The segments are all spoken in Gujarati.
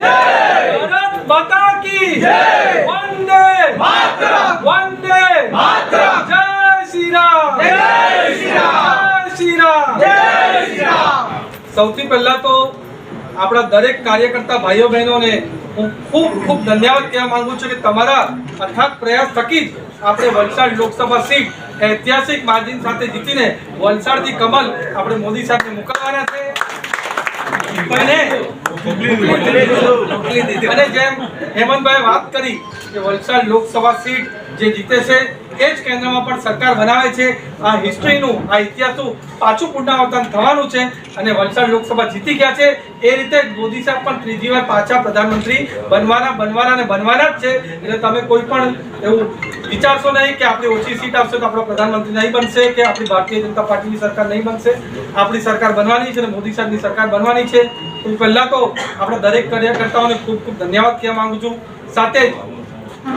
ભારત માતા કી વંદે વંદે જય શ્રી રામ જય શ્રી રામ સૌથી પહેલા તો આપણા દરેક કાર્યકર્તા ભાઈઓ બહેનોને હું ખૂબ ખૂબ ધન્યવાદ કહેવા માંગુ છું કે તમારા અથાગ પ્રયાસ થકી જ આપણે વલસાડ લોકસભા સીટ ઐતિહાસિક માર્જિન સાથે જીતીને વલસાડથી કમલ આપણે મોદી સાથે મોકલવાના છે. અને અને જેમ હેમંતભાઈ વાત કરી કે વલસાડ લોકસભા સીટ જે જીતે છે એ જ કેન્દ્રમાં પણ સરકાર બનાવે છે. આ હિસ્ટ્રીનું આ ઇતિહાસનું પાછું પુનરાવર્તન થવાનું છે અને વલસાડ લોકસભા જીતી ગયા છે. એ રીતે મોદી સાહેબ પણ ત્રીજી વાર પાછા પ્રધાનમંત્રી બનવાના બનવાના અને બનવાના જ છે. એટલે તમે કોઈ પણ એવું વિચારશો નહીં કે આપણી ઓછી સીટ આપશે તો આપણો પ્રધાનમંત્રી નહીં બનશે, કે આપણી ભારતીય જનતા પાર્ટીની સરકાર નહીં બનશે. આપણી સરકાર બનવાની છે અને મોદી સાહેબની સરકાર બનવાની છે. પહેલા તો આપણા દરેક કાર્યકર્તાઓને ખૂબ ખૂબ ધન્યવાદ કહેવા માંગુ છું. સાથે જ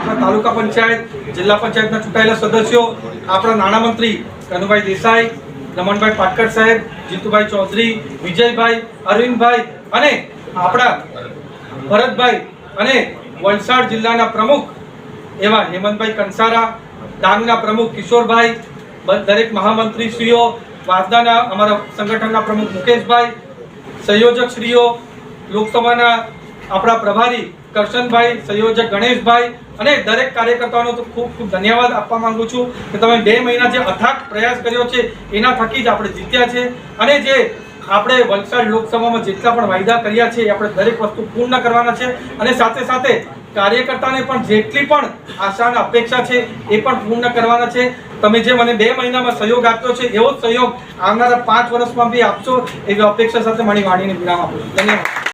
તાલુકા પંચાયત, જિલ્લા પંચાયતના ચૂંટાયેલા સદસ્યો, આપણા નાણામંત્રી કનુભાઈ દેસાઈ, રમણભાઈ પાટકર સાહેબ, જીતુભાઈ ચૌધરી, વિજયભાઈ, અરવિંદભાઈ અને આપણા ભરતભાઈ અને વલસાડ જિલ્લાના પ્રમુખ એવા હેમંતભાઈ કંસારા, ડાંગના પ્રમુખ કિશોરભાઈ દરેક મહામંત્રીશ્રીઓ, વાસદાના અમારા સંગઠનના પ્રમુખ મુકેશભાઈ સંયોજક શ્રીઓ લોકસભાના આપણા પ્રભારી કરશનભાઈ, સંયોજક ગણેશભાઈ અને દરેક કાર્યકર્તાઓનો તો ખૂબ ખૂબ ધન્યવાદ આપવા માંગુ છું કે તમે બે મહિના જે અથાગ પ્રયાસ કર્યો છે, એના થકી જ આપણે જીત્યા છે અને જે આપણે વલસાડ લોકસભામાં જેટલા પણ વાયદા કર્યા છે, એ આપણે દરેક વસ્તુ પૂર્ણ કરવાના છે અને સાથે સાથે કાર્યકર્તાને પણ જેટલી પણ આશા અપેક્ષા છે, એ પણ પૂર્ણ કરવાના છે. તમે જે મને બે મહિનામાં સહયોગ આપ્યો છે, એવો સહયોગ આવનારા પાંચ વર્ષમાં બી આપશો, એવી અપેક્ષા સાથે મારી વાણીને વિરામ આપું ધન્યવાદ.